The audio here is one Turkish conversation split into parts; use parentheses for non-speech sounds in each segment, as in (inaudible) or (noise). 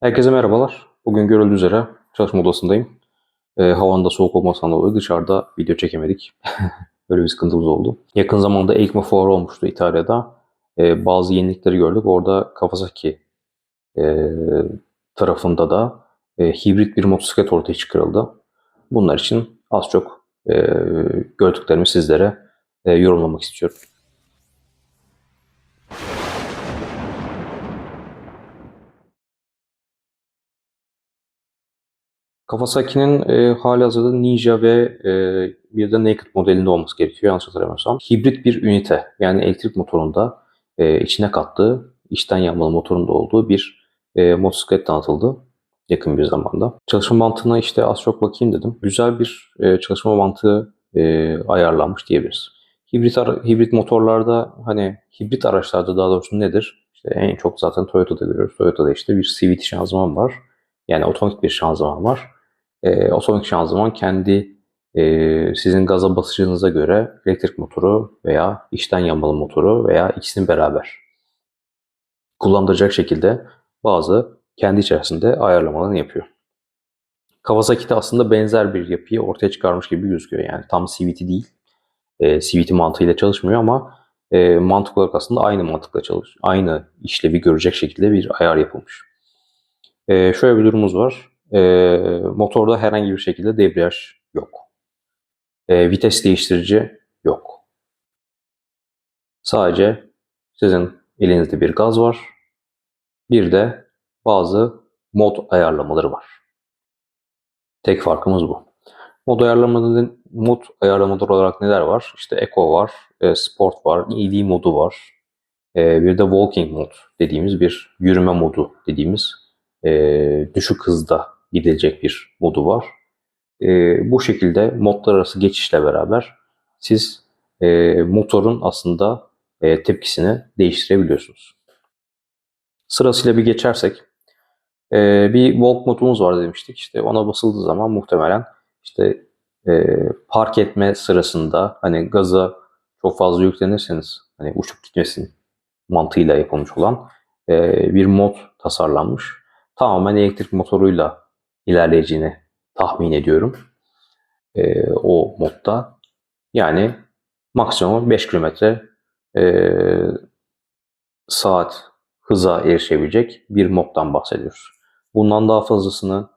Herkese merhabalar. Bugün görüldüğü üzere çalışma odasındayım. Ee, havanın da soğuk olmasından dolayı dışarıda video çekemedik. (laughs) Böyle bir sıkıntımız oldu. Yakın zamanda EICMA fuarı olmuştu İtalya'da. Ee, bazı yenilikleri gördük. Orada Kawasaki e, tarafında da e, hibrit bir motosiklet ortaya çıkarıldı. Bunlar için az çok e, gördüklerimi sizlere e, yorumlamak istiyorum. Kawasaki'nin e, halihazırda Ninja ve e, bir de Naked modelinde olması gerekiyor yanlış hatırlamıyorsam. Hibrit bir ünite yani elektrik motorunda e, içine kattığı, içten yanmalı motorunda olduğu bir e, motosiklet tanıtıldı yakın bir zamanda. Çalışma mantığına işte az çok bakayım dedim. Güzel bir e, çalışma mantığı e, ayarlanmış diyebiliriz. Hibrit, hibrit motorlarda hani hibrit araçlarda daha doğrusu nedir? İşte en çok zaten Toyota'da görüyoruz. Toyota'da işte bir CVT şanzıman var. Yani otomatik bir şanzıman var. E, otomatik şanzıman kendi e, sizin gaza basışınıza göre elektrik motoru veya içten yanmalı motoru veya ikisini beraber kullandıracak şekilde bazı kendi içerisinde ayarlamalarını yapıyor. Kawasaki de aslında benzer bir yapıyı ortaya çıkarmış gibi gözüküyor. Yani tam CVT değil. E, CVT mantığıyla çalışmıyor ama e, mantık olarak aslında aynı mantıkla çalış, aynı işlevi görecek şekilde bir ayar yapılmış. E, şöyle bir durumumuz var. E, motorda herhangi bir şekilde debriyaj yok. E, vites değiştirici yok. Sadece sizin elinizde bir gaz var. Bir de bazı mod ayarlamaları var. Tek farkımız bu. Mod ayarlamaları, mod ayarlamaları olarak neler var? İşte Eco var, e, Sport var, EV modu var. E, bir de Walking mod dediğimiz bir yürüme modu dediğimiz e, düşük hızda gidilecek bir modu var. E, bu şekilde modlar arası geçişle beraber siz e, motorun aslında e, tepkisini değiştirebiliyorsunuz. Sırasıyla bir geçersek e, bir walk modumuz var demiştik. İşte ona basıldığı zaman muhtemelen işte e, park etme sırasında hani gaza çok fazla yüklenirseniz hani uçup gitmesin mantığıyla yapılmış olan e, bir mod tasarlanmış. Tamamen elektrik motoruyla ilerleyeceğini tahmin ediyorum. E, o modda. Yani maksimum 5 kilometre e, saat hıza erişebilecek bir moddan bahsediyoruz. Bundan daha fazlasını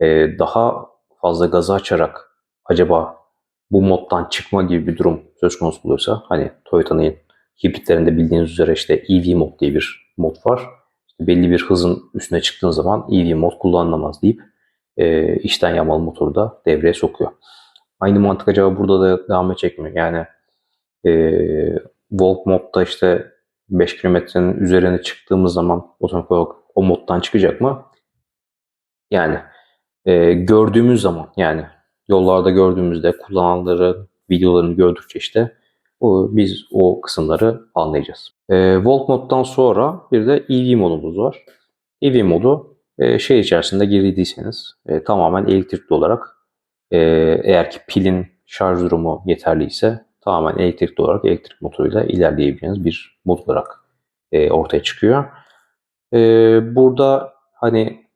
e, daha fazla gazı açarak acaba bu moddan çıkma gibi bir durum söz konusu olursa hani Toyota'nın hibritlerinde bildiğiniz üzere işte EV mod diye bir mod var. İşte belli bir hızın üstüne çıktığın zaman EV mod kullanılamaz deyip e, içten yanmalı motoru da devreye sokuyor. Aynı mantık acaba burada da devam edecek mi? Yani e, Walk modda işte 5 kilometrenin üzerine çıktığımız zaman otomatik olarak o moddan çıkacak mı? Yani e, gördüğümüz zaman yani yollarda gördüğümüzde kullananların videolarını gördükçe işte o, biz o kısımları anlayacağız. E, Walk moddan sonra bir de EV modumuz var. EV modu e, şey içerisinde girdiyseniz e, tamamen elektrikli olarak e, eğer ki pilin şarj durumu yeterliyse tamamen elektrikli olarak elektrik motoruyla ilerleyebileceğiniz bir mod olarak e, ortaya çıkıyor. E, burada hani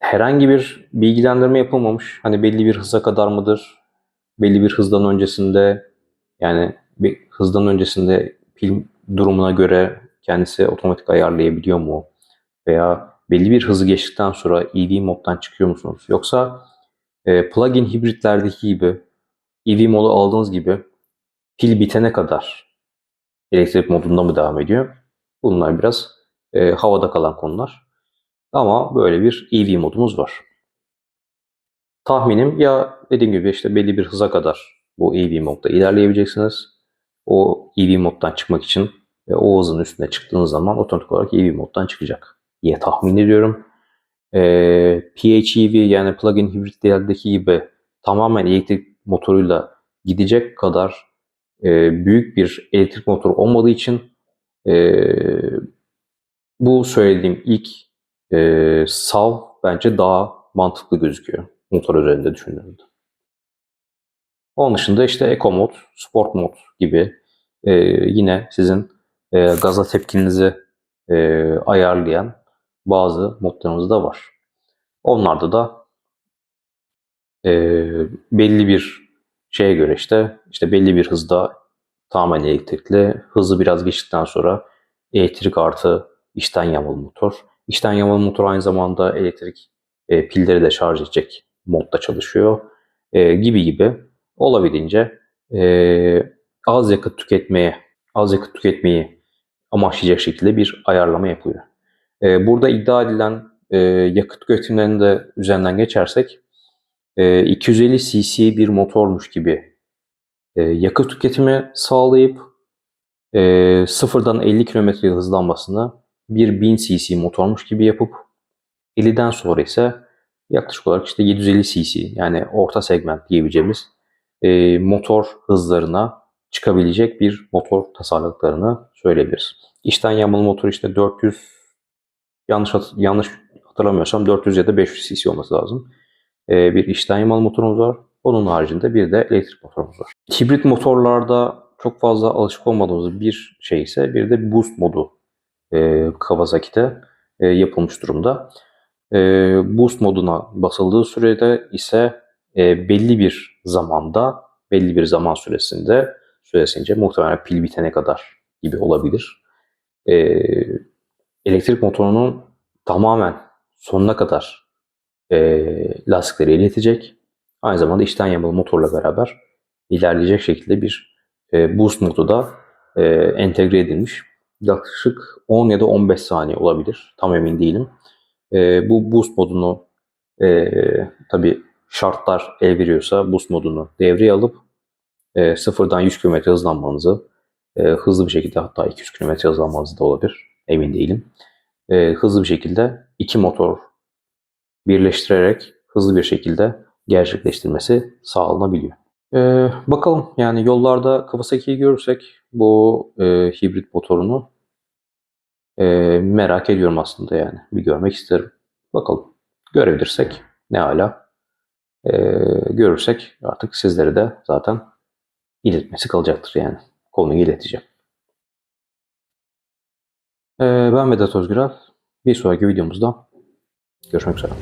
herhangi bir bilgilendirme yapılmamış. Hani belli bir hıza kadar mıdır? Belli bir hızdan öncesinde yani bir hızdan öncesinde pil durumuna göre kendisi otomatik ayarlayabiliyor mu? Veya belli bir hızı geçtikten sonra EV moddan çıkıyor musunuz? Yoksa e, plug-in hibritlerdeki gibi EV modu aldığınız gibi pil bitene kadar elektrik modunda mı devam ediyor? Bunlar biraz e, havada kalan konular. Ama böyle bir EV modumuz var. Tahminim ya dediğim gibi işte belli bir hıza kadar bu EV modda ilerleyebileceksiniz. O EV moddan çıkmak için o hızın üstüne çıktığınız zaman otomatik olarak EV moddan çıkacak diye tahmin ediyorum. E, PHEV yani plug-in hibritlerdeki gibi tamamen elektrik motoruyla gidecek kadar e, büyük bir elektrik motoru olmadığı için e, bu söylediğim ilk e, SAV bence daha mantıklı gözüküyor motor üzerinde düşündüğümde. Onun dışında işte Eco mod, Sport mod gibi e, yine sizin e, gaza tepkinizi e, ayarlayan bazı modlarımız da var. Onlarda da e, belli bir şeye göre işte işte belli bir hızda tamamen elektrikli. Hızı biraz geçtikten sonra elektrik artı içten yanmalı motor. İçten yanmalı motor aynı zamanda elektrik e, pilleri de şarj edecek modda çalışıyor. E, gibi gibi olabildiğince e, az yakıt tüketmeye, az yakıt tüketmeyi amaçlayacak şekilde bir ayarlama yapılıyor. E, burada iddia edilen e, yakıt tüketimlerini de üzerinden geçersek e, 250 cc bir motormuş gibi e, yakıt tüketimi sağlayıp e, sıfırdan 50 km hızlanmasını bir 1000 cc motormuş gibi yapıp 50'den sonra ise yaklaşık olarak işte 750 cc yani orta segment diyebileceğimiz e, motor hızlarına çıkabilecek bir motor tasarladıklarını söyleyebiliriz. İçten yanmalı motor işte 400 yanlış hat- yanlış hatırlamıyorsam 400 ya da 500 cc olması lazım. E, bir içten yanmalı motorumuz var. Onun haricinde bir de elektrik motorumuz var. Hibrit motorlarda çok fazla alışık olmadığımız bir şey ise bir de boost modu e, Kawasaki'de e, yapılmış durumda. E, boost moduna basıldığı sürede ise e, belli bir zamanda, belli bir zaman süresinde süresince muhtemelen pil bitene kadar gibi olabilir. E, elektrik motorunun tamamen sonuna kadar e, lastikleri iletecek. Aynı zamanda içten yanmalı motorla beraber ilerleyecek şekilde bir e, boost modu da e, entegre edilmiş. Yaklaşık 10 ya da 15 saniye olabilir. Tam emin değilim. E, bu boost modunu e, tabi şartlar el veriyorsa boost modunu devreye alıp e, sıfırdan 100 km hızlanmanızı e, hızlı bir şekilde hatta 200 km hızlanmanız da olabilir. Emin değilim. E, hızlı bir şekilde iki motor birleştirerek hızlı bir şekilde gerçekleştirmesi sağlanabiliyor. Ee, bakalım yani yollarda Kawasaki'yi görürsek bu e, hibrit motorunu e, merak ediyorum aslında yani. Bir görmek isterim. Bakalım. Görebilirsek ne hala. E, görürsek artık sizlere de zaten iletmesi kalacaktır yani. Konuyu ileteceğim. E, ben Vedat Özgürel. Bir sonraki videomuzda görüşmek üzere.